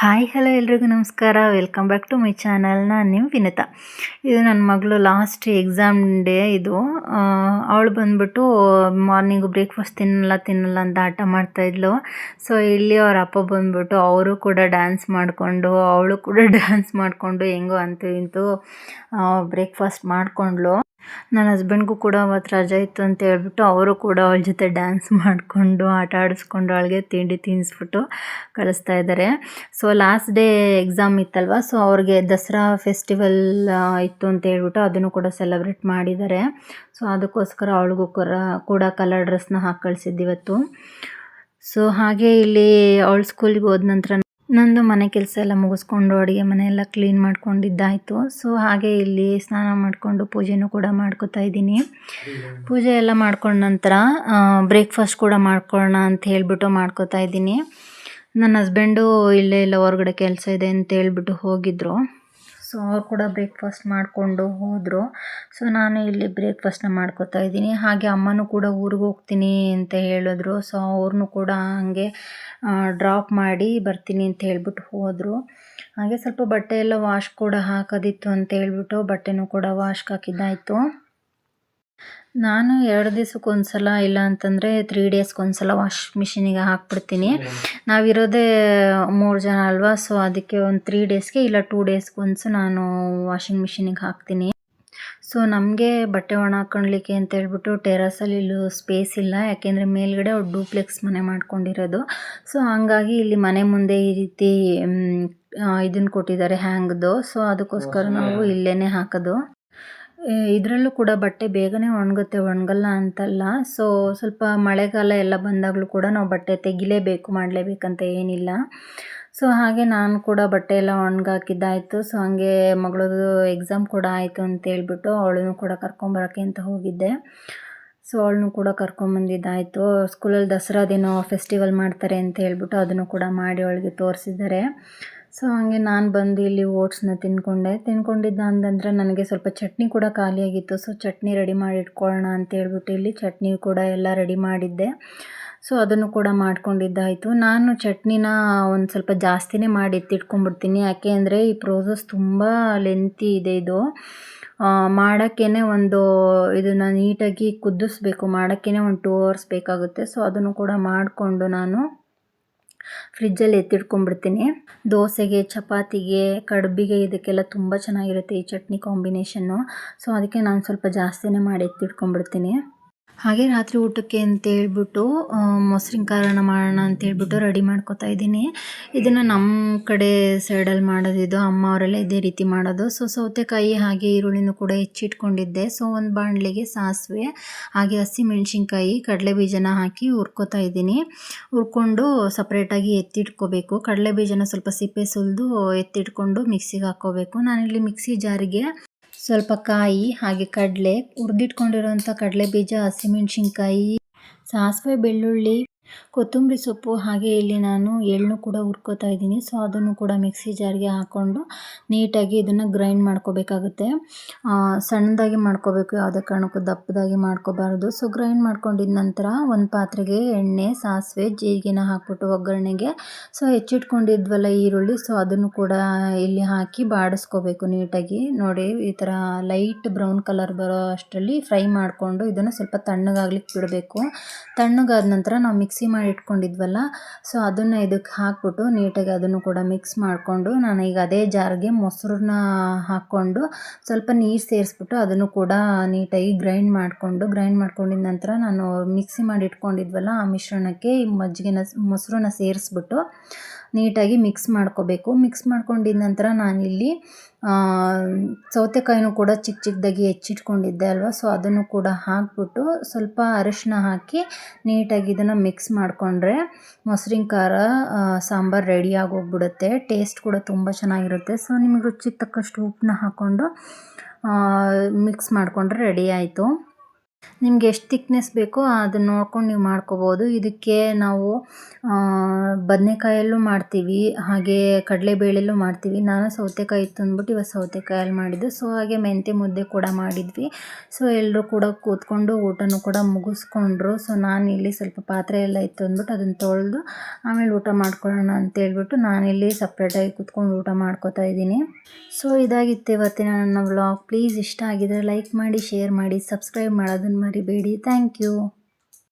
Hi, hello ಎಲ್ರಿಗೂ ನಮಸ್ಕಾರ. Welcome back to my channel ನಾನು ನಿಮ್ಮ ವಿನತಾ. ಇದು ನನ್ನ ಮಗಳು ಲಾಸ್ಟ್ ಎಕ್ಸಾಮ್ ಡೇ ಇದು. ಅವಳು ಬಂದ್ಬಿಟ್ಟು ಮಾರ್ನಿಂಗು ಬ್ರೇಕ್ಫಾಸ್ಟ್ ತಿನ್ನಲ್ಲ ತಿನ್ನಲ್ಲ ಅಂತ ಆಟ ಮಾಡ್ತಾಯಿದ್ಲು ಸೊ ಇಲ್ಲಿ ಅವ್ರ ಅಪ್ಪ ಬಂದ್ಬಿಟ್ಟು ಅವರು ಕೂಡ ಡ್ಯಾನ್ಸ್ ಮಾಡಿಕೊಂಡು, ಅವಳು ಕೂಡ ಡ್ಯಾನ್ಸ್ ಮಾಡಿಕೊಂಡು ಹೆಂಗೋ ಅಂತೂ ಇಂತೂ ಬ್ರೇಕ್ಫಾಸ್ಟ್ ಮಾಡಿಕೊಂಡ್ಳು. ನನ್ನ ಹಸ್ಬೆಂಡ್ಗೂ ಕೂಡ ಅವತ್ತು ರಜೆ ಇತ್ತು ಅಂತ ಹೇಳ್ಬಿಟ್ಟು ಅವರು ಕೂಡ ಅವಳ ಜೊತೆ ಡ್ಯಾನ್ಸ್ ಮಾಡಿಕೊಂಡು, ಆಟ ಆಡಿಸ್ಕೊಂಡು ಅವಳಿಗೆ ತಿಂಡಿ ತಿನ್ನಿಸ್ಬಿಟ್ಟು ಕಳಿಸ್ತಾ ಇದ್ದಾರೆ ಸೊ ಲಾಸ್ಟ್ ಡೇ ಎಕ್ಸಾಮ್ ಇತ್ತಲ್ವ? ಸೊ ಅವ್ರಿಗೆ ದಸರಾ ಫೆಸ್ಟಿವಲ್ ಇತ್ತು ಅಂತ ಹೇಳ್ಬಿಟ್ಟು ಅದನ್ನು ಕೂಡ ಸೆಲೆಬ್ರೇಟ್ ಮಾಡಿದ್ದಾರೆ ಸೊ ಅದಕ್ಕೋಸ್ಕರ ಅವಳಿಗೂ ಕೂಡ ಕಲರ್ ಡ್ರೆಸ್ನ ಹಾಕಿ ಕಳಿಸಿದ್ದು ಸೊ ಹಾಗೆ ಇಲ್ಲಿ ಅವಳ ಸ್ಕೂಲಿಗೆ ಹೋದ ನಂತರ ನಂದು ಮನೆ ಕೆಲಸ ಎಲ್ಲ ಮುಗಿಸ್ಕೊಂಡು ಅಡುಗೆ ಮನೆಯೆಲ್ಲ ಕ್ಲೀನ್ ಮಾಡ್ಕೊಂಡಿದ್ದಾಯಿತು. ಸೊ ಹಾಗೆ ಇಲ್ಲಿ ಸ್ನಾನ ಮಾಡಿಕೊಂಡು ಪೂಜೆನೂ ಕೂಡ ಮಾಡ್ಕೋತಾ ಇದ್ದೀನಿ. ಪೂಜೆ ಎಲ್ಲ ಮಾಡ್ಕೊಂಡ ನಂತರ ಬ್ರೇಕ್ಫಾಸ್ಟ್ ಕೂಡ ಮಾಡ್ಕೊಳ್ಳೋಣ ಅಂತ ಹೇಳಿಬಿಟ್ಟು ಮಾಡ್ಕೋತಾ ಇದ್ದೀನಿ. ನನ್ನ ಹಸ್ಬೆಂಡು ಇಲ್ಲೇ ಇಲ್ಲ, ಹೊರಗಡೆ ಕೆಲಸ ಇದೆ ಅಂತ ಹೇಳ್ಬಿಟ್ಟು ಹೋಗಿದ್ದರು ಸೊ ಅವ್ರು ಕೂಡ ಬ್ರೇಕ್ಫಾಸ್ಟ್ ಮಾಡಿಕೊಂಡು ಹೋದರು. ಸೊ ನಾನು ಇಲ್ಲಿ ಬ್ರೇಕ್ಫಾಸ್ಟ್ನ ಮಾಡ್ಕೋತಾ ಇದ್ದೀನಿ. ಹಾಗೆ ಅಮ್ಮನೂ ಕೂಡ ಊರಿಗೆ ಹೋಗ್ತೀನಿ ಅಂತ ಹೇಳಿದ್ರು. ಸೊ ಅವ್ರನ್ನೂ ಕೂಡ ಹಾಗೆ ಡ್ರಾಪ್ ಮಾಡಿ ಬರ್ತೀನಿ ಅಂತ ಹೇಳ್ಬಿಟ್ಟು ಹೋದರು. ಹಾಗೆ ಸ್ವಲ್ಪ ಬಟ್ಟೆ ಎಲ್ಲ ವಾಶ್ ಕೂಡ ಹಾಕೋದಿತ್ತು ಅಂತ ಹೇಳ್ಬಿಟ್ಟು ಬಟ್ಟೆನೂ ಕೂಡ ವಾಶ್ಗೆ ಹಾಕಿದ್ದಾಯಿತು. ನಾನು ಎರಡು ದಿವ್ಸಕ್ಕೆ ಸಲ ಇಲ್ಲ ಅಂತಂದರೆ ತ್ರೀ ಡೇಸ್ಗೆ ಸಲ ವಾಶ್ ಮಿಷಿನಿಗೆ ಹಾಕ್ಬಿಡ್ತೀನಿ. ನಾವಿರೋದೇ ಮೂರು ಜನ ಅಲ್ವಾ ಸೊ ಅದಕ್ಕೆ ಒಂದು ತ್ರೀ ಡೇಸ್ಗೆ ಇಲ್ಲ ಟೂ ಡೇಸ್ಗೆ ಒನ್ಸ್ ನಾನು ವಾಷಿಂಗ್ ಮಿಷಿನಿಗೆ ಹಾಕ್ತೀನಿ. ಸೊ ನಮಗೆ ಬಟ್ಟೆ ಒಣ ಹಾಕೊಳ್ಲಿಕ್ಕೆ ಅಂತ ಹೇಳ್ಬಿಟ್ಟು ಟೆರಸಲ್ಲಿ ಇಲ್ಲೂ ಸ್ಪೇಸ್ ಇಲ್ಲ ಯಾಕೆಂದರೆ ಮೇಲ್ಗಡೆ ಅವ್ರು ಡೂಪ್ಲೆಕ್ಸ್ ಮನೆ ಮಾಡ್ಕೊಂಡಿರೋದು. ಸೊ ಹಂಗಾಗಿ ಇಲ್ಲಿ ಮನೆ ಮುಂದೆ ಈ ರೀತಿ ಇದನ್ನು ಕೊಟ್ಟಿದ್ದಾರೆ ಹ್ಯಾಂಗ್ದು ಸೊ ಅದಕ್ಕೋಸ್ಕರ ನಾವು ಇಲ್ಲೇ ಹಾಕೋದು. ಇದರಲ್ಲೂ ಕೂಡ ಬಟ್ಟೆ ಬೇಗನೆ ಒಣಗುತ್ತೆ, ಒಣಗಲ್ಲ ಅಂತಲ್ಲ. ಸೊ ಸ್ವಲ್ಪ ಮಳೆಗಾಲ ಎಲ್ಲ ಬಂದಾಗಲೂ ಕೂಡ ನಾವು ಬಟ್ಟೆ ತೆಗಿಲೇಬೇಕು, ಮಾಡಲೇಬೇಕಂತ ಏನಿಲ್ಲ. ಸೊ ಹಾಗೆ ನಾನು ಕೂಡ ಬಟ್ಟೆ ಎಲ್ಲ ಒಣಗಾಕಿದ್ದಾಯಿತು. ಸೊ ಹಾಗೆ ಮಗಳದು ಎಕ್ಸಾಮ್ ಕೂಡ ಆಯಿತು ಅಂತ ಹೇಳ್ಬಿಟ್ಟು ಅವಳನ್ನು ಕೂಡ ಕರ್ಕೊಂಬರೋಕ್ಕೆ ಅಂತ ಹೋಗಿದ್ದೆ. ಸೊ ಅವಳನ್ನು ಕೂಡ ಕರ್ಕೊಂಬಂದಿದ್ದಾಯಿತು ಸ್ಕೂಲಲ್ಲಿ ದಸರಾ ದಿನ ಫೆಸ್ಟಿವಲ್ ಮಾಡ್ತಾರೆ ಅಂತ ಹೇಳ್ಬಿಟ್ಟು ಅದನ್ನು ಕೂಡ ಮಾಡಿ ಅವಳಿಗೆ ತೋರಿಸಿದ್ದಾರೆ. ಸೊ ಹಂಗೆ ನಾನು ಬಂದು ಇಲ್ಲಿ ಓಟ್ಸ್ನ ತಿಂದ್ಕೊಂಡೆ ತಿನ್ಕೊಂಡಿದ್ದ ಅಂತಂದರೆ ನನಗೆ ಸ್ವಲ್ಪ ಚಟ್ನಿ ಕೂಡ ಖಾಲಿಯಾಗಿತ್ತು ಸೊ ಚಟ್ನಿ ರೆಡಿ ಮಾಡಿ ಇಟ್ಕೊಳ್ಳೋಣ ಅಂತ ಹೇಳ್ಬಿಟ್ಟು ಇಲ್ಲಿ ಚಟ್ನಿ ಕೂಡ ಎಲ್ಲ ರೆಡಿ ಮಾಡಿದ್ದೆ. ಸೊ ಅದನ್ನು ಕೂಡ ಮಾಡ್ಕೊಂಡಿದ್ದಾಯಿತು. ನಾನು ಚಟ್ನಿನ ಒಂದು ಸ್ವಲ್ಪ ಜಾಸ್ತಿನೇ ಮಾಡಿ ಎತ್ತಿಟ್ಕೊಂಡ್ಬಿಡ್ತೀನಿ ಯಾಕೆ ಅಂದರೆ ಈ ಪ್ರೋಸೆಸ್ ತುಂಬ ಲೆಂತಿ ಇದೆ ಇದು. ಮಾಡೋಕ್ಕೇ ಒಂದು ಇದನ್ನು ನೀಟಾಗಿ ಕುದಿಸ್ಬೇಕು. ಮಾಡೋಕ್ಕೇ ಒಂದು ಟೂ ಅವರ್ಸ್ ಬೇಕಾಗುತ್ತೆ. ಸೊ ಅದನ್ನು ಕೂಡ ಮಾಡಿಕೊಂಡು ನಾನು ಫ್ರಿಜ್ಜಲ್ಲಿ ಎತ್ತಿಟ್ಕೊಂಡ್ಬಿಡ್ತೀನಿ. ದೋಸೆಗೆ, ಚಪಾತಿಗೆ, ಕಡುಬಿಗೆ ಇದಕ್ಕೆಲ್ಲ ತುಂಬ ಚೆನ್ನಾಗಿರುತ್ತೆ ಈ ಚಟ್ನಿ ಕಾಂಬಿನೇಷನ್ನು. ಸೊ ಅದಕ್ಕೆ ನಾನು ಸ್ವಲ್ಪ ಜಾಸ್ತಿನೇ ಮಾಡಿ ಎತ್ತಿಟ್ಕೊಂಡ್ಬಿಡ್ತೀನಿ. ಹಾಗೆ ರಾತ್ರಿ ಊಟಕ್ಕೆ ಅಂತೇಳ್ಬಿಟ್ಟು ಮೊಸರಿನ ಕಾರಣ ಮಾಡೋಣ ಅಂತೇಳ್ಬಿಟ್ಟು ರೆಡಿ ಮಾಡ್ಕೊತಾ ಇದ್ದೀನಿ. ಇದನ್ನು ನಮ್ಮ ಕಡೆ ಸೈಡಲ್ಲಿ ಮಾಡೋದಿದ್ದು ಅಮ್ಮ ಅವರೆಲ್ಲ ಇದೇ ರೀತಿ ಮಾಡೋದು. ಸೊ ಸೌತೆಕಾಯಿ ಹಾಗೆ ಈರುಳ್ಳಿನೂ ಕೂಡ ಹೆಚ್ಚಿಟ್ಕೊಂಡಿದ್ದೆ. ಸೊ ಒಂದು ಬಾಣಲೆಗೆ ಸಾಸಿವೆ, ಹಾಗೆ ಹಸಿ ಮೆಣಸಿನ್ಕಾಯಿ, ಕಡಲೆ ಬೀಜನ ಹಾಕಿ ಹುರ್ಕೋತಾ ಇದ್ದೀನಿ. ಹುರ್ಕೊಂಡು ಸಪ್ರೇಟಾಗಿ ಎತ್ತಿಟ್ಕೋಬೇಕು. ಕಡಲೆ ಬೀಜನ ಸ್ವಲ್ಪ ಸಿಪ್ಪೆ ಸುಲಿದು ಎತ್ತಿಟ್ಕೊಂಡು ಮಿಕ್ಸಿಗೆ ಹಾಕ್ಕೋಬೇಕು. ನಾನಿಲ್ಲಿ ಮಿಕ್ಸಿ ಜಾರಿಗೆ ಸ್ವಲ್ಪ ಕಾಯಿ ಹಾಗೆ ಕಡಲೆ ಹುರಿದಿಟ್ಕೊಂಡಿರುವಂಥ ಕಡಲೆ ಬೀಜ ಹಸಿಮೆಣ್ಸಿನ್ಕಾಯಿ ಸಾಸಿವೆ ಬೆಳ್ಳುಳ್ಳಿ. ಕೊತ್ತಂಬರಿ ಸೊಪ್ಪು ಹಾಗೆ ಇಲ್ಲಿ ನಾನು ಎಳ್ಳು ಕೂಡ ಹುರ್ಕೋತಾ ಇದ್ದೀನಿ. ಸೊ ಅದನ್ನು ಕೂಡ ಮಿಕ್ಸಿ ಜಾರಿಗೆ ಹಾಕ್ಕೊಂಡು ನೀಟಾಗಿ ಇದನ್ನು ಗ್ರೈಂಡ್ ಮಾಡ್ಕೋಬೇಕಾಗುತ್ತೆ. ಸಣ್ಣದಾಗಿ ಮಾಡ್ಕೋಬೇಕು. ಯಾವುದೇ ಕಾರಣಕ್ಕೂ ದಪ್ಪದಾಗಿ ಮಾಡ್ಕೋಬಾರ್ದು. ಸೊ ಗ್ರೈಂಡ್ ಮಾಡ್ಕೊಂಡಿದ ನಂತರ ಒಂದು ಪಾತ್ರೆಗೆ ಎಣ್ಣೆ, ಸಾಸಿವೆ, ಜೀರಿಗೆನ ಹಾಕ್ಬಿಟ್ಟು ಒಗ್ಗರಣೆಗೆ. ಸೊ ಹೆಚ್ಚಿಟ್ಕೊಂಡಿದ್ವಲ್ಲ ಈರುಳ್ಳಿ. ಸೊ ಅದನ್ನು ಕೂಡ ಇಲ್ಲಿ ಹಾಕಿ ಬಾಡಿಸ್ಕೋಬೇಕು ನೀಟಾಗಿ. ನೋಡಿ, ಈ ಥರ ಲೈಟ್ ಬ್ರೌನ್ ಕಲರ್ ಬರೋ ಅಷ್ಟರಲ್ಲಿ ಫ್ರೈ ಮಾಡಿಕೊಂಡು ಇದನ್ನು ಸ್ವಲ್ಪ ತಣ್ಣಗಾಗ್ಲಿಕ್ಕೆ ಬಿಡಬೇಕು. ತಣ್ಣಗಾದ ನಂತರ ನಾವು ಮಿಕ್ಸಿ ಮಿಕ್ಸಿ ಮಾಡಿ ಇಟ್ಕೊಂಡಿದ್ವಲ್ಲ ಸೊ ಅದನ್ನು ಇದಕ್ಕೆ ಹಾಕ್ಬಿಟ್ಟು ನೀಟಾಗಿ ಅದನ್ನು ಕೂಡ ಮಿಕ್ಸ್ ಮಾಡಿಕೊಂಡು ನಾನು ಈಗ ಅದೇ ಜಾರ್ಗೆ ಮೊಸರನ್ನ ಹಾಕ್ಕೊಂಡು ಸ್ವಲ್ಪ ನೀರು ಸೇರಿಸ್ಬಿಟ್ಟು ಅದನ್ನು ಕೂಡ ನೀಟಾಗಿ ಗ್ರೈಂಡ್ ಮಾಡಿಕೊಂಡು ಗ್ರೈಂಡ್ ಮಾಡ್ಕೊಂಡಿದ ನಂತರ ನಾನು ಮಿಕ್ಸಿ ಮಾಡಿ ಇಟ್ಕೊಂಡಿದ್ವಲ್ಲ ಆ ಮಿಶ್ರಣಕ್ಕೆ ಮಜ್ಜಿಗೆನ, ಮೊಸರನ್ನ ಸೇರಿಸ್ಬಿಟ್ಟು ನೀಟಾಗಿ ಮಿಕ್ಸ್ ಮಾಡ್ಕೋಬೇಕು. ಮಿಕ್ಸ್ ಮಾಡ್ಕೊಂಡಿದ ನಂತರ ನಾನಿಲ್ಲಿ ಸೌತೆಕಾಯಿನೂ ಕೂಡ ಚಿಕ್ಕ ಚಿಕ್ಕದಾಗಿ ಹೆಚ್ಚಿಟ್ಕೊಂಡಿದ್ದೆ ಅಲ್ವಾ? ಸೊ ಅದನ್ನು ಕೂಡ ಹಾಕ್ಬಿಟ್ಟು ಸ್ವಲ್ಪ ಅರಿಶಿನ ಹಾಕಿ ನೀಟಾಗಿ ಇದನ್ನು ಮಿಕ್ಸ್ ಮಾಡಿಕೊಂಡ್ರೆ ಮೊಸರಿನ ಖಾರ ಸಾಂಬಾರು ರೆಡಿಯಾಗಿ ಹೋಗ್ಬಿಡುತ್ತೆ ಟೇಸ್ಟ್ ಕೂಡ ತುಂಬ ಚೆನ್ನಾಗಿರುತ್ತೆ. ಸೊ ನಿಮಗೆ ರುಚಿಗೆ ತಕ್ಕಷ್ಟು ಉಪ್ಪನ್ನ ಹಾಕ್ಕೊಂಡು ಮಿಕ್ಸ್ ಮಾಡಿಕೊಂಡ್ರೆ ರೆಡಿ ಆಯಿತು. ನಿಮ್ಗೆ ಎಷ್ಟು ತಿಕ್ನೆಸ್ ಬೇಕೋ ಅದನ್ನ ನೋಡ್ಕೊಂಡು ನೀವು ಮಾಡ್ಕೋಬೋದು. ಇದಕ್ಕೆ ನಾವು ಬದನೆಕಾಯಲ್ಲೂ ಮಾಡ್ತೀವಿ, ಹಾಗೆ ಕಡಲೆಬೇಳೆಲ್ಲೂ ಮಾಡ್ತೀವಿ. ನಾನು ಸೌತೆಕಾಯಿ ಇತ್ತು ಅಂದ್ಬಿಟ್ಟು ಇವತ್ತು ಸೌತೆಕಾಯಲ್ಲಿ ಮಾಡಿದ್ದು. ಸೊ ಹಾಗೆ ಮೆಂತೆ ಮುದ್ದೆ ಕೂಡ ಮಾಡಿದ್ವಿ. ಸೊ ಎಲ್ಲರೂ ಕೂಡ ಕೂತ್ಕೊಂಡು ಊಟನೂ ಕೂಡ ಮುಗಿಸ್ಕೊಂಡ್ರು. ಸೊ ನಾನು ಇಲ್ಲಿ ಸ್ವಲ್ಪ ಪಾತ್ರೆ ಎಲ್ಲ ಇತ್ತು ಅಂದ್ಬಿಟ್ಟು ಅದನ್ನು ತೊಳೆದು ಆಮೇಲೆ ಊಟ ಮಾಡ್ಕೊಳ್ಳೋಣ ಅಂತ ಹೇಳ್ಬಿಟ್ಟು ನಾನಿಲ್ಲಿ ಸಪ್ರೇಟಾಗಿ ಕೂತ್ಕೊಂಡು ಊಟ ಮಾಡ್ಕೋತಾ ಇದ್ದೀನಿ. ಸೊ ಇದಾಗಿತ್ತು ಇವತ್ತಿನ ನನ್ನ ವ್ಲಾಗ್ ಪ್ಲೀಸ್ ಇಷ್ಟ ಆಗಿದ್ರೆ ಲೈಕ್ ಮಾಡಿ ಶೇರ್ ಮಾಡಿ ಸಬ್ಸ್ಕ್ರೈಬ್ ಮಾಡೋದನ್ನು ಮರಿಬೇಡಿ ಥ್ಯಾಂಕ್ ಯು